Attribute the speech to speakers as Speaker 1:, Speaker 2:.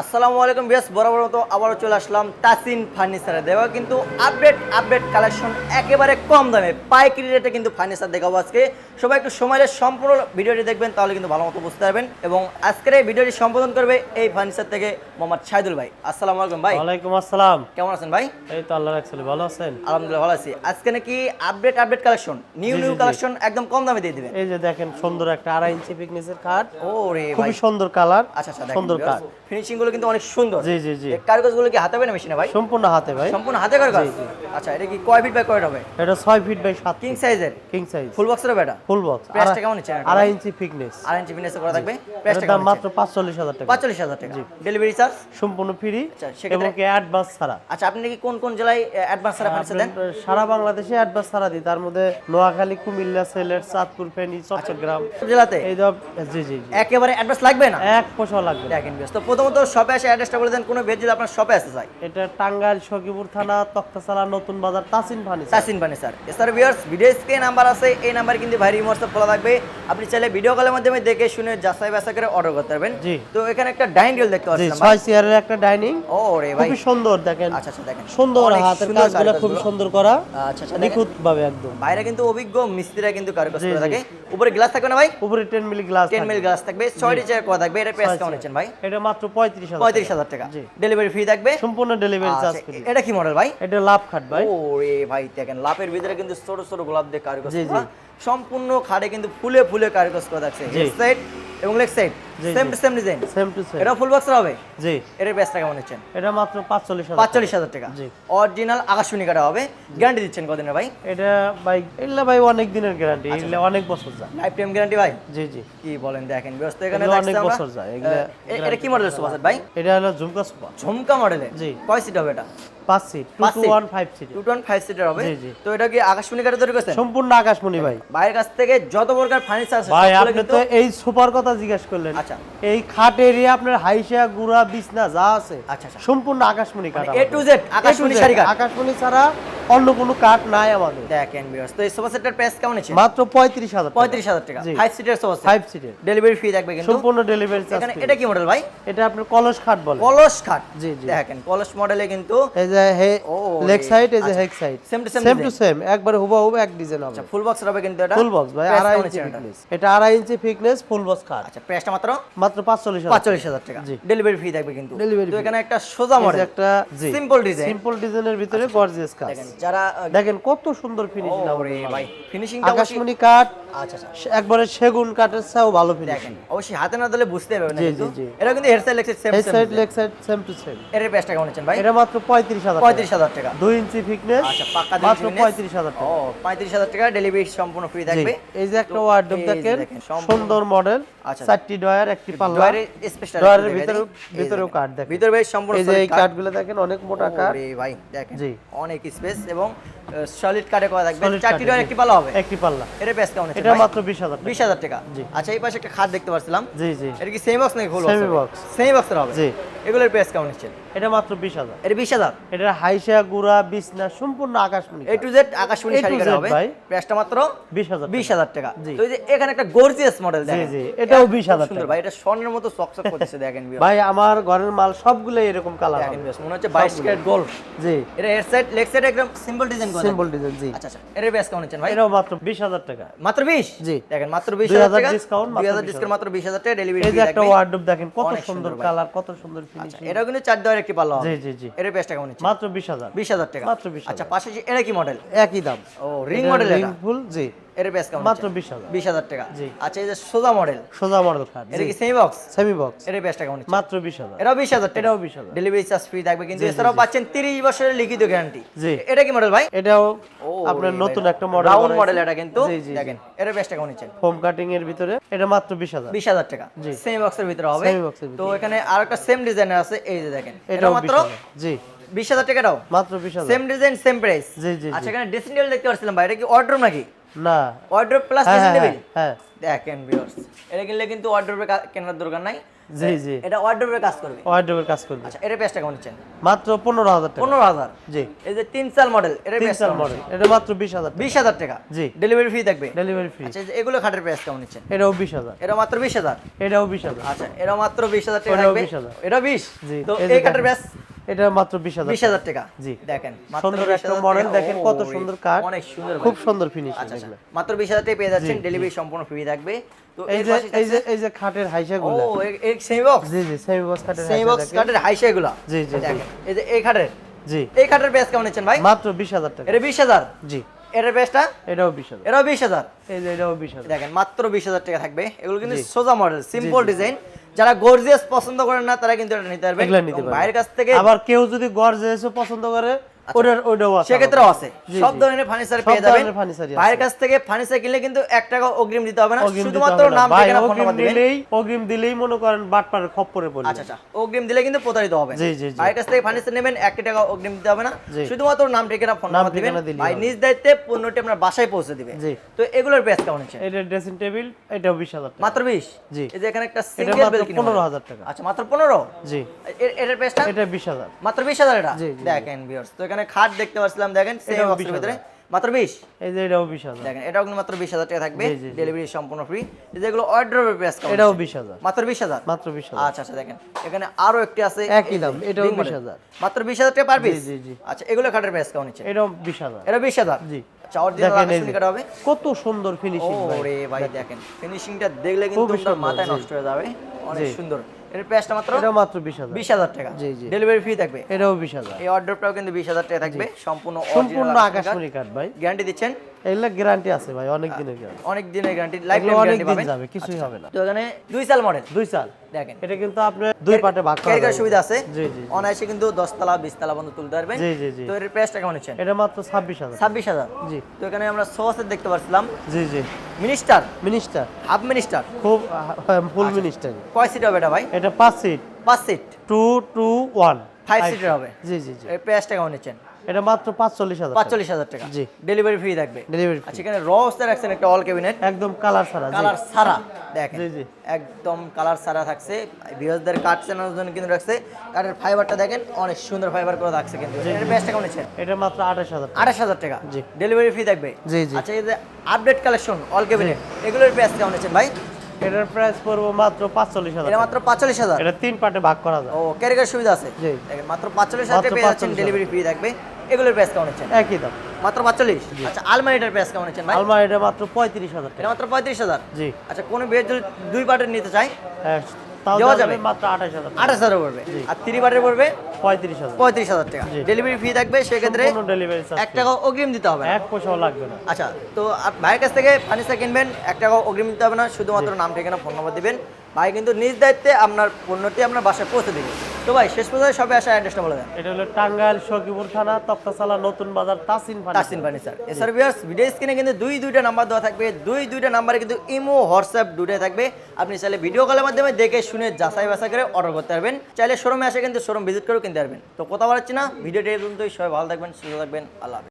Speaker 1: আসসালামু আলাইকুম বিয়াস বরাবর মতো আবারও চলে আসলাম তাসিন ফার্নিচারে। দেওয়া কিন্তু আপডেট আপডেট কালেকশন একেবারে কম দামে পাইকারি রেটে কিন্তু ফার্নিচার দেখাবো আজকে। সবাই একটু সময়ের সম্পূর্ণ ভিডিওটি দেখবেন তাহলে কিন্তু ভালো মতো বুঝতে পারবেন। এবং আজকের এই ভিডিওটি সম্বোধন করবে এই ফার্নিচার থেকে মোহাম্মদ শাহিদুল ভাই। আসসালামু আলাইকুম ভাই।
Speaker 2: ওয়ালাইকুম আসসালাম।
Speaker 1: কেমন আছেন ভাই?
Speaker 2: এই তো আল্লাহ রাখছিল ভালো আছেন?
Speaker 1: আলহামদুলিল্লাহ ভালো আছি। আজকে নাকি update update collection new new. Collection একদম কম দামে দিয়ে দিবেন।
Speaker 2: এই যে দেখেন সুন্দর একটা আড়াই ইঞ্চি পিকনিসের কাঠ
Speaker 1: ও রে ভাই।
Speaker 2: খুবই সুন্দর কালার
Speaker 1: আচ্ছা আচ্ছা
Speaker 2: সুন্দর কাঠ
Speaker 1: ফিনিশিং গুলো কিন্তু অনেক সুন্দর।
Speaker 2: জি জি জি।
Speaker 1: কারুকাজগুলো কি হাতে হবে না মেশিনে ভাই?
Speaker 2: সম্পূর্ণ হাতে ভাই।
Speaker 1: সম্পূর্ণ হাতে করে কাজ? আচ্ছা এটা কি কয় ফিট বাই কয় হবে?
Speaker 2: এটা ছয় ফিট বাই সাত
Speaker 1: কিং সাইজের
Speaker 2: কিং সাইজ
Speaker 1: ফুল বক্সের বেটা
Speaker 2: ফুল বক্স
Speaker 1: প্রাইসটা কেমন এটা?
Speaker 2: আড়াই ইঞ্চি পিকনেস
Speaker 1: আর ইঞ্চি ফিনিশ করা থাকবে? প্রাইসটা
Speaker 2: দাম মাত্র পাঁচচল্লিশ হাজার টাকা।
Speaker 1: পাঁচচল্লিশ হাজার টাকা। ডেলিভারি চার্জ
Speaker 2: সম্পূর্ণ ফ্রি
Speaker 1: আচ্ছা,
Speaker 2: এবং কি অ্যাডভান্স ছাড়া।
Speaker 1: আচ্ছা আপনি কি কোন কোন জেলায় অ্যাডভান্স ছাড়া ফার্নিচার দেন?
Speaker 2: সারা বাংলাদেশে অ্যাডভান্স ছাড়া দিই। তার মধ্যে নোয়াখালী কুমিল্লা সিলেট চাঁদপুর ফেনী চট্টগ্রাম।
Speaker 1: জেলাতে?
Speaker 2: এই জি জি জি।
Speaker 1: একেবারে অ্যাডভান্স লাগবে না?
Speaker 2: এক পয়সা লাগবে।
Speaker 1: দেখেন তো প্রথমত শপে এসে অ্যাড্রেসটা বলে দেন কোনো ভেজ যদি আপনার শপে আসতে চাই
Speaker 2: এটা টাঙ্গাইল সখীপুর থানা তক্তাসালা নতুন বাজার তাসিন ফার্নিচার
Speaker 1: সাসিন ফার্নিচার এছাড়া ভিউয়ার্স ভিডিও স্ক্রিনে নাম্বার আছে এই নাম্বার কিন্তু ভাইরি হোয়াটসঅ্যাপ খোলা থাকবে। আপনি চাইলে ভিডিও কলের মাধ্যমে দেখে শুনে যাচাই বাছাই করে অর্ডার করতে পারবেন।
Speaker 2: জি।
Speaker 1: তো এখানে একটা ডাইনিং টেবিল দেখতে পাচ্ছেন ভাই।
Speaker 2: ছয় চেয়ারের একটা ডাইনিং
Speaker 1: ও রে ভাই।
Speaker 2: খুবই সুন্দর দেখেন।
Speaker 1: আচ্ছা আচ্ছা দেখেন।
Speaker 2: সুন্দর হাতের কাজগুলো। খুবই সুন্দর করা
Speaker 1: আচ্ছা আচ্ছা।
Speaker 2: নিখুঁত ভাবে একদম।
Speaker 1: বাইরে কিন্তু অভিজ্ঞ মিস্ত্রিরা কিন্তু কারুকাজ করে থাকে। উপরে গ্লাস থাকবে না ভাই?
Speaker 2: উপরে ten milli glass
Speaker 1: ten mil glass থাকবে। ছয়টি চেয়ার করা থাকবে। এটা প্রাইস কেমন। ভাই?
Speaker 2: এটা মাত্র পঁয়ত্রিশ হাজার
Speaker 1: পঁয়ত্রিশ হাজার টাকা। ডেলিভারি ফ্রি থাকবে।
Speaker 2: সম্পূর্ণ ডেলিভারি চার্জ
Speaker 1: আচ্ছা, এটা কি মডেল ভাই?
Speaker 2: এটা লাভ খাট ভাই।
Speaker 1: ও রে ভাই দেখেন লাভের ভিতরে কিন্তু ছোট ছোট গোলাপ দিয়ে কারুকাজ সম্পূর্ণ খাটে কিন্তু ফুলে ফুলে কারুকাজ করা থাকছে। হেড সাইড এবং leg side same same design
Speaker 2: same to same
Speaker 1: এটা ফুল বক্স হবে?
Speaker 2: জি।
Speaker 1: এর প্রাইসটা কেমন নিচ্ছেন
Speaker 2: এটা মাত্র পাঁচচল্লিশ হাজার
Speaker 1: পাঁচচল্লিশ হাজার টাকা।
Speaker 2: জি।
Speaker 1: অরিজিনাল আকাশমণি কাটা হবে। গ্যারান্টি দিচ্ছেন কদিনের ভাই?
Speaker 2: এটা ভাই এগুলা ভাই অনেক দিনের গ্যারান্টি
Speaker 1: আচ্ছা।
Speaker 2: এগুলা অনেক বছর যায়।
Speaker 1: লাইফ টাইম গ্যারান্টি ভাই?
Speaker 2: জি জি।
Speaker 1: কি বলেন দেখেন ব্যস্ত এখানে
Speaker 2: অনেক বছর যায়, এগুলো
Speaker 1: এটা কি মডেলের সোফা ভাই?
Speaker 2: এটা হলো ঝুমকা সোফা
Speaker 1: ঝুমকা মডেলের
Speaker 2: জি।
Speaker 1: কয় সিট হবে এটা?
Speaker 2: পাঁচ সিট টু
Speaker 1: পাঁচ
Speaker 2: to
Speaker 1: seat?
Speaker 2: One five seat
Speaker 1: to tone five seater হবে। তো এটা কি আকাশমণি কাটা তৈরি করছেন?
Speaker 2: সম্পূর্ণ আকাশমণি ভাই।
Speaker 1: বাইরের কাছ থেকে যত প্রকার ফার্নিচার আছে
Speaker 2: ভাই আপনি তো এই সোফার কথা জিজ্ঞেস করলেন।
Speaker 1: আচ্ছা।
Speaker 2: এই খাট এরিয়া আপনার হাইসা গুড়া বিছনা যা আছে
Speaker 1: আচ্ছা, আচ্ছা।
Speaker 2: সম্পূর্ণ আকাশমণি কাটা
Speaker 1: এ টু জেড আকাশমণি শাড়ি
Speaker 2: আকাশমণি ছাড়া অন্য কোনো কাঠ নাই আমাদের।
Speaker 1: দেখেন বিয়াস তো এই সোফা সেটের প্রাইস কেমন আছে?
Speaker 2: মাত্র পঁয়ত্রিশ হাজার
Speaker 1: পঁয়ত্রিশ হাজার টাকা।
Speaker 2: জি।
Speaker 1: ফাইভ সিটের সোফা সেট
Speaker 2: ফাইভ সিটের
Speaker 1: ডেলিভারি ফি থাকবে কিন্তু।
Speaker 2: সম্পূর্ণ ডেলিভারি চার্জ
Speaker 1: এখানে এটা কি মডেল ভাই?
Speaker 2: এটা আপনার কলস খাট বলে।
Speaker 1: কলস খাট।
Speaker 2: জি, জি।
Speaker 1: দেখেন কলস মডেলে কিন্তু
Speaker 2: এই যে হে লেগ সাইড এই যে
Speaker 1: আচ্ছা।
Speaker 2: Head side
Speaker 1: Same to same
Speaker 2: same to. Same একবারে হুবহু এক ডিজাইন হবে।
Speaker 1: আচ্ছা ফুল বক্স হবে কিন্তু এটা।
Speaker 2: ফুল বক্স ভাই আড়াই ইঞ্চি
Speaker 1: আছে এটা?
Speaker 2: ফিটনেস এটা আড়াই ইঞ্চি ফিটনেস ফুল বক্স খাট।
Speaker 1: আচ্ছা প্রাইসটা মাত্র?
Speaker 2: মাত্র পাঁচচল্লিশ হাজার
Speaker 1: পাঁচচল্লিশ হাজার টাকা।
Speaker 2: জি।
Speaker 1: ডেলিভারি ফি থাকবে কিন্তু। তো এখানে একটা সোজা মডেল
Speaker 2: একটা
Speaker 1: সিম্পল ডিজাইন
Speaker 2: সিম্পল ডিজাইনের ভিতরে গর্জিয়াস কাজ।
Speaker 1: দেখেন। যারা
Speaker 2: দেখেন কত সুন্দর ফিনিশিং
Speaker 1: ওরে ভাই ফিনিশিং
Speaker 2: আকাশমণি কাঠ
Speaker 1: আচ্ছা আচ্ছা।
Speaker 2: একবারে সেগুন কাঠের চেয়েও ভালো ফিনিশিং
Speaker 1: দেখেন অবশ্যই হাতে না দিলে বুঝতে পারবেন না কিন্তু। এটা কিন্তু হেড সাইড সেম
Speaker 2: এই
Speaker 1: same
Speaker 2: side leg side same to same
Speaker 1: এর প্রাইসটা কেমন আছেন ভাই?
Speaker 2: এটা মাত্র পঁয়ত্রিশ হাজার
Speaker 1: পঁয়ত্রিশ হাজার টাকা।
Speaker 2: দুই ইঞ্চি ফিটনেস
Speaker 1: আচ্ছা পাক্কা
Speaker 2: মাত্র পঁয়ত্রিশ হাজার
Speaker 1: ও
Speaker 2: টাকা
Speaker 1: পঁয়ত্রিশ হাজার টাকা ডেলিভারি সম্পূর্ণ ফ্রি থাকবে।
Speaker 2: এই যে একটা ওয়ার্ডরোব দেখেন সুন্দর মডেল
Speaker 1: আচ্ছা।
Speaker 2: চারটি ডয়ার একটি পাল্লা।
Speaker 1: ডয়ারের স্পেশাল
Speaker 2: ডয়ারের ভিতরে ভিতরেও কাঠ দেখেন।
Speaker 1: ভিতরে ভাই সম্পূর্ণ
Speaker 2: এই যে এই। কাঠগুলো দেখেন অনেক মোটা
Speaker 1: ওরে ভাই দেখেন। অনেক স্পেস এবং সলিড কাঠে করা থাকবে। চারটি ডয়ার একটি পালা হবে?
Speaker 2: একটি পাল্লা।
Speaker 1: এর প্রাইস কেমন আছে
Speaker 2: এটা মাত্র বিশ হাজার
Speaker 1: বিশ টাকা।
Speaker 2: জি।
Speaker 1: আচ্ছা এই পাশে একটা খাট দেখতে পাচ্ছিলাম
Speaker 2: জি জি।
Speaker 1: এটা কি সেমি বক্স নাকি ফুল
Speaker 2: Semi box।
Speaker 1: সেমি বক্সের হবে?
Speaker 2: জি।
Speaker 1: এগুলোর প্রাইস কেমন হচ্ছে?
Speaker 2: এটা মাত্র বিশ হাজার।
Speaker 1: এটা বিশ হাজার?
Speaker 2: এটা হাইসা গুড়া বিছনা সম্পূর্ণ আকাশমণি
Speaker 1: এ টু জেড আকাশমণি শাড়ি কাটা হবে। প্রাইসটা মাত্র
Speaker 2: বিশ হাজার
Speaker 1: বিশ হাজার টাকা।
Speaker 2: জি।
Speaker 1: তো এই যে এখানে একটা গর্জিয়াস মডেল দেখেন।
Speaker 2: জি, জি এটাও
Speaker 1: এত
Speaker 2: 20,000
Speaker 1: সুন্দর
Speaker 2: টাকা।
Speaker 1: ভাই। এটা স্বর্ণের মতো চকচক করতেছে দেখেন
Speaker 2: ভাই আমার ঘরের মাল সবগুলো এরকম কালার
Speaker 1: দেখেন মনে হচ্ছে বাইশ ক্যারেট গোল্ড
Speaker 2: জি।
Speaker 1: এটা হেড সাইড লেগ সাইড একদম সিম্পল ডিজাইন করা
Speaker 2: সিম্পল ডিজাইন জি।
Speaker 1: আচ্ছা আচ্ছা। এর প্রাইস কেমন হচ্ছে ভাই?
Speaker 2: এটাও মাত্র বিশ হাজার টাকা।
Speaker 1: মাত্র বিশ?
Speaker 2: জি।
Speaker 1: দেখেন মাত্র বিশ
Speaker 2: 2000
Speaker 1: হাজার টাকা।
Speaker 2: discount, মাত্র 20,000
Speaker 1: ডিসকাউন্ট মাত্র বিশ হাজার টাকা। ডেলিভারি
Speaker 2: এই যে একটা ওয়ার্ডরোব দেখেন কত সুন্দর কালার কত সুন্দর
Speaker 1: আচ্ছা
Speaker 2: ফিনিশিং
Speaker 1: এটাও কিন্তু চার দেওয়ার একটি পাল্লা
Speaker 2: জি জি জি।
Speaker 1: এর প্রাইসটা কেমন হচ্ছে?
Speaker 2: মাত্র বিশ হাজার।
Speaker 1: বিশ হাজার টাকা।
Speaker 2: মাত্র 20,000
Speaker 1: আচ্ছা পাশে যে- এটা কি মডেল
Speaker 2: একই দাম।
Speaker 1: ও রিং মডেল এটা
Speaker 2: ফুল জি।
Speaker 1: এর প্রাইস কেমন
Speaker 2: মাত্র বিশ হাজার।
Speaker 1: বিশ হাজার টাকা।
Speaker 2: জি।
Speaker 1: আচ্ছা এই যে সোজা মডেল
Speaker 2: সোজা মডেল কার্ড
Speaker 1: এটা কি সেমি বক্স
Speaker 2: সেমি বক্স
Speaker 1: এর প্রাইসটা কেমন
Speaker 2: মাত্র বিশ হাজার।
Speaker 1: এটাও বিশ হাজার টাকা।
Speaker 2: এটাও বিশ হাজার।
Speaker 1: ডেলিভারি চার্জ ফ্রি থাকবে কিন্তু এছাড়াও পাচ্ছেন তিরিশ বছরের লিখিত গ্যারান্টি
Speaker 2: জি।
Speaker 1: এটা কি মডেল ভাই?
Speaker 2: এটাও আপনার নতুন একটা মডেল
Speaker 1: রাউন্ড মডেল এটা কিন্তু। দেখেন এর প্রাইসটা কেমন হচ্ছে?
Speaker 2: হোম কাটিং এর ভিতরে এটা মাত্র বিশ হাজার।
Speaker 1: বিশ হাজার টাকা।
Speaker 2: জি।
Speaker 1: সেমি বক্সের ভিতরে হবে।
Speaker 2: Box এর
Speaker 1: তো এখানে আর একটা সেম ডিজাইনের আছে এই যে দেখেন। এটা মাত্র
Speaker 2: জি।
Speaker 1: বিশ হাজার টাকাটাও?
Speaker 2: মাত্র বিশ হাজার।
Speaker 1: সেম ডিজাইন সেম প্রাইস
Speaker 2: জি জি
Speaker 1: আচ্ছা এখানে ড্রেসিং টেবিল দেখতে পাচ্ছিলাম ভাই এটা কি অর্ডার নাকি?
Speaker 2: না।
Speaker 1: ওয়ার্ড্রোব প্লাস
Speaker 2: হ্যাঁ
Speaker 1: ড্রেসিং
Speaker 2: হ্যাঁ
Speaker 1: টেবিল
Speaker 2: হ্যাঁ
Speaker 1: দেখেন ভিউয়ার্স এটা কিনলে কিন্তু ওয়ার্ড্রোবে কেনার দরকার নাই।
Speaker 2: জি জি।
Speaker 1: এটা ওয়ার্ড্রোবে কাজ করবে।
Speaker 2: ওয়ার্ড্রোবের কাজ করবে।
Speaker 1: আচ্ছা এটা প্রাইসটা কেমন নিচ্ছেন?
Speaker 2: মাত্র পনেরো হাজার টাকা।
Speaker 1: পনেরো হাজার?
Speaker 2: জি।
Speaker 1: এই যে তিন সাল মডেল
Speaker 2: তিন
Speaker 1: প্রাইস
Speaker 2: সাল মডেল এটা মাত্র বিশ হাজার টাকা। জি।
Speaker 1: ডেলিভারি ফি থাকবে?
Speaker 2: ডেলিভারি ফ্রি
Speaker 1: আচ্ছা এগুলো খাটের প্রাইস কেমন নিচ্ছেন?
Speaker 2: এটাও বিশ হাজার।
Speaker 1: এটা মাত্র বিশ হাজার?
Speaker 2: এটাও বিশ হাজার।
Speaker 1: আচ্ছা এটা মাত্র বিশ হাজার টাকা
Speaker 2: ওটাও
Speaker 1: থাকবে?
Speaker 2: 20,000
Speaker 1: এটা বিশ?
Speaker 2: জি
Speaker 1: তো
Speaker 2: এই
Speaker 1: খাটের প্রাইস
Speaker 2: এটা মাত্র বিশ হাজার
Speaker 1: টাকা।
Speaker 2: জি।
Speaker 1: দেখেন
Speaker 2: সুন্দর একটা মডেল দেখেন কত সুন্দর কাঠ
Speaker 1: অনেক সুন্দর
Speaker 2: খুব সুন্দর ফিনিশিং
Speaker 1: আচ্ছা আচ্ছা।
Speaker 2: এগুলো।
Speaker 1: মাত্র বিশ হাজার টাকা পেয়ে যাচ্ছেন ডেলিভারি সম্পূর্ণ ফ্রি থাকবে। তো
Speaker 2: এই যে এই যে এই যে খাটের
Speaker 1: ও
Speaker 2: গুলো
Speaker 1: এই সেমি বক্স
Speaker 2: জি জি সেমি বক্স খাটের
Speaker 1: সেমি বক্স এগুলা
Speaker 2: জি, জি।
Speaker 1: দেখেন এই যে এই খাটের?
Speaker 2: জি।
Speaker 1: এই খাটের প্রাইস কেমন নিচ্ছেন ভাই?
Speaker 2: মাত্র বিশ হাজার টাকা।
Speaker 1: এটা বিশ হাজার?
Speaker 2: জি।
Speaker 1: এটার প্রাইসটা
Speaker 2: এটাও বিশ হাজার।
Speaker 1: এটাও বিশ হাজার।
Speaker 2: এই যে এটাও বিশ হাজার।
Speaker 1: দেখেন মাত্র বিশ হাজার টাকা থাকবে। এগুলো কিন্তু সোজা মডেল সিম্পল ডিজাইন যারা গর্জিয়াস পছন্দ করেন না তারা কিন্তু এটা নিতে পারবে
Speaker 2: বাইরের নিতে পারবে।
Speaker 1: ভাইয়ের কাছ থেকে
Speaker 2: আবার কেউ যদি গর্জিয়াস পছন্দ করে ওটার ওটাও আছে
Speaker 1: সেক্ষেত্রেও আছে। সব ধরনের ফার্নিচার পেয়ে যাবেন। ভাইয়ের কাছ থেকে ফার্নিচার কিনলে কিন্তু এক টাকা অগ্রিম দিতে হবে না। শুধুমাত্র নাম ঠিকানা ফোন নাম্বার
Speaker 2: দিলেই অগ্রিম দিলেই মনে করেন বাটপাড়ের খপ্পরে পড়বে
Speaker 1: আচ্ছা আচ্ছা। অগ্রিম দিলে কিন্তু প্রতারিত হবে।
Speaker 2: জি, জি।
Speaker 1: ভাইয়ের কাছ থেকে ফার্নিচার নেবেন এক টাকা অগ্রিম দিতে হবে না। শুধুমাত্র নাম ঠিকানা ফোন নাম্বার দিবেন। ভাই নিজ দায়িত্বে পণ্যটি আপনার বাসায় পৌঁছে দিবে।
Speaker 2: জি।
Speaker 1: তো এগুলোর প্রাইস কেমন হচ্ছে?
Speaker 2: এটা ড্রেসিং টেবিল এটাও বিশ হাজার টাকা।
Speaker 1: মাত্র বিশ?
Speaker 2: জি।
Speaker 1: এই যে এখানে একটা সিঙ্গেল বেলকনি
Speaker 2: পনেরো হাজার টাকা।
Speaker 1: আচ্ছা মাত্র পনেরো?
Speaker 2: জি।
Speaker 1: এটার প্রাইসটা
Speaker 2: এটা বিশ হাজার।
Speaker 1: মাত্র বিশ হাজার এটা। দেখেন ভিউয়ার্স তো এখানে খাট দেখতে পাচ্ছিলাম দেখেন সেম বক্সের ভিতরে। মাত্র বিশ?
Speaker 2: এই যে এটাও বিশ হাজার।
Speaker 1: দেখেন এটাও কিন্তু মাত্র বিশ হাজার টাকা থাকবে। ডেলিভারি সম্পূর্ণ ফ্রি এই যেগুলো অর্ডারের প্রাইস কেমন
Speaker 2: এটাও
Speaker 1: হচ্ছে?
Speaker 2: বিশ হাজার।
Speaker 1: মাত্র বিশ হাজার?
Speaker 2: মাত্র বিশ হাজার।
Speaker 1: আচ্ছা আচ্ছা দেখেন এখানে আরও একটি আছে।
Speaker 2: একই দাম, এটাও 20,000
Speaker 1: মাত্র বিশ হাজার টাকা পার পিস
Speaker 2: জি, জি।
Speaker 1: আচ্ছা এগুলো খাটের প্রাইস কেমন হচ্ছে।
Speaker 2: এটাও বিশ হাজার।
Speaker 1: এটা বিশ হাজার?
Speaker 2: জি।
Speaker 1: আচ্ছা কাটা হবে।
Speaker 2: কত সুন্দর ফিনিশিং
Speaker 1: ওরে ভাই। দেখেন। ফিনিশিংটা দেখলে কিন্তু আপনার মাথায় নষ্ট হয়ে যাবে। অনেক সুন্দর। এর প্রাইসটা মাত্র
Speaker 2: এটাও মাত্র বিশ হাজার।
Speaker 1: বিশ হাজার টাকা।
Speaker 2: জি, জি।
Speaker 1: ডেলিভারি ফ্রি থাকবে।
Speaker 2: এটাও বিশ হাজার।
Speaker 1: এই অর্ডারটাও কিন্তু বিশ হাজার টাকা থাকবে। সম্পূর্ণ
Speaker 2: সম্পূর্ণ আকাশমণি কাঠ ভাই।
Speaker 1: গ্যারান্টি দিচ্ছেন।
Speaker 2: এগুলা গ্যারান্টি আছে ভাই অনেক দিনের গ্যারান্টি
Speaker 1: অনেক দিনের গ্যারান্টি লাইফ টাইম
Speaker 2: যাবে আচ্ছা, হবে না।
Speaker 1: তো এখানে দুই সাল মডেল
Speaker 2: দুই সাল।
Speaker 1: দেখেন।
Speaker 2: এটা কিন্তু আপনি দুই ভাগ করা
Speaker 1: সুবিধা আছে।
Speaker 2: জি জি
Speaker 1: অনায়াসে কিন্তু 10 তলা 20 তলা পর্যন্ত তুলতে পারবেন।
Speaker 2: জি জি জি।
Speaker 1: তো এর প্রাইসটা কেমন
Speaker 2: এটা মাত্র
Speaker 1: 26000 26000
Speaker 2: জি।
Speaker 1: তো এখানে আমরা সোয়াসের দেখতে পাচ্ছিলাম
Speaker 2: জি জি।
Speaker 1: মিনিস্টার
Speaker 2: মিনিস্টার
Speaker 1: হাফ মিনিস্টার
Speaker 2: খুব ফুল মিনিস্টার আচ্ছা।
Speaker 1: কয় সিট হবে এটা ভাই?
Speaker 2: এটা 5 সিট
Speaker 1: 5 সিট
Speaker 2: 2 2 1
Speaker 1: ফাইভ সিটার হবে।
Speaker 2: জি জি জি।
Speaker 1: প্যাশ কেমন নিচ্ছেন?
Speaker 2: এটা মাত্র পাঁচচল্লিশ হাজার
Speaker 1: পাঁচচল্লিশ হাজার টাকা।
Speaker 2: জি।
Speaker 1: ডেলিভারি ফ্রি থাকবে।
Speaker 2: ডেলিভারি
Speaker 1: আচ্ছা এখানে র অবস্থা রাখছেন একটা অল ক্যাবিনেট
Speaker 2: একদম কালার সারা
Speaker 1: কালার সারা দেখেন
Speaker 2: জি জি।
Speaker 1: একদম কালার সারা থাকছে। ভিউয়ারদের কাট চেনার জন্য কিন্তু রাখছে। কাঠের ফাইবারটা দেখেন অনেক সুন্দর ফাইবার করে থাকছে কিন্তু। এটা বেশ কেমন নিচ্ছেন?
Speaker 2: এটা মাত্র আঠাশ হাজার
Speaker 1: আঠাশ হাজার টাকা।
Speaker 2: জি।
Speaker 1: ডেলিভারি ফ্রি থাকবে।
Speaker 2: জি জি।
Speaker 1: আচ্ছা এই যে আপডেট কালেকশন অল ক্যাবিনেট এগুলোর বেশ কেমন নিচ্ছেন ভাই?
Speaker 2: এটার প্রাইস পড়ব মাত্র পাঁচচল্লিশ হাজার
Speaker 1: এটা মাত্র পাঁচচল্লিশ হাজার?
Speaker 2: এটা তিন পার্টে ভাগ করা যায়।
Speaker 1: ও ক্যারিকার সুবিধা আছে?
Speaker 2: জি।
Speaker 1: মাত্র পাঁচচল্লিশ হাজার পেয়ে যাচ্ছেন ডেলিভারি ফ্রি থাকবে। এগুলোর প্রাইস কেমন হচ্ছে?
Speaker 2: একই দাম।
Speaker 1: মাত্র পাঁচচল্লিশ? আচ্ছা আলমারিটার প্রাইস কেমন হচ্ছে ভাই?
Speaker 2: আলমারি মাত্র পঁয়ত্রিশ হাজার টাকা।
Speaker 1: মাত্র পঁয়ত্রিশ হাজার?
Speaker 2: জি।
Speaker 1: আচ্ছা কোনো বেড যদি দুই পার্টের নিতে চাই?
Speaker 2: হ্যাঁ,
Speaker 1: দেওয়া
Speaker 2: দেওয়া যাবে
Speaker 1: যাবে?
Speaker 2: মাত্র আঠাশ হাজার
Speaker 1: আঠাশ হাজার পড়বে। আর থ্রি পার্টের পড়বে?
Speaker 2: পঁয়ত্রিশ হাজার।
Speaker 1: পঁয়ত্রিশ হাজার টাকা। ডেলিভারি ফি থাকবে সেক্ষেত্রে
Speaker 2: কোনো ডেলিভারি
Speaker 1: এক টাকা অগ্রিম দিতে হবে
Speaker 2: এক পয়সাও লাগবে না।
Speaker 1: আচ্ছা তো ভাইয়ের কাছ থেকে ফার্নিচার কিনবেন এক টাকা অগ্রিম দিতে হবে না শুধুমাত্র নাম ঠিকানা ফোন নম্বর দিবেন। ভাই কিন্তু নিজ দায়িত্বে আপনার পণ্যটি আপনার বাসায় পৌঁছে দেবে। তো ভাই শেষ পর্যন্ত সবে আসা অ্যাড্রেসটা বলে দেন।
Speaker 2: এটা হলো টাঙ্গাইল সখীপুর থানা তক্তাশালা নতুন বাজার তাসিন।
Speaker 1: তাসিন ফার্নিচার। এছাড়া ভিউয়ার্স ভিডিও স্ক্রিনে কিন্তু দুই দুইটা নাম্বার দেওয়া থাকবে। দুই দুইটা নাম্বারে কিন্তু ইমো হোয়াটসঅ্যাপ দুটোই থাকবে। আপনি চাইলে ভিডিও কলের মাধ্যমে দেখে শুনে যাচাই বাছাই করে অর্ডার করতে পারবেন। চাইলে শোরুমে এসে কিন্তু শোরুম ভিজিট করেও কিনতে পারবেন। তো কথা বলাচ্ছি না ভিডিওটি কিন্তু পর্যন্তই। সবাই ভালো থাকবেন সুস্থ থাকবেন। আল্লাহ।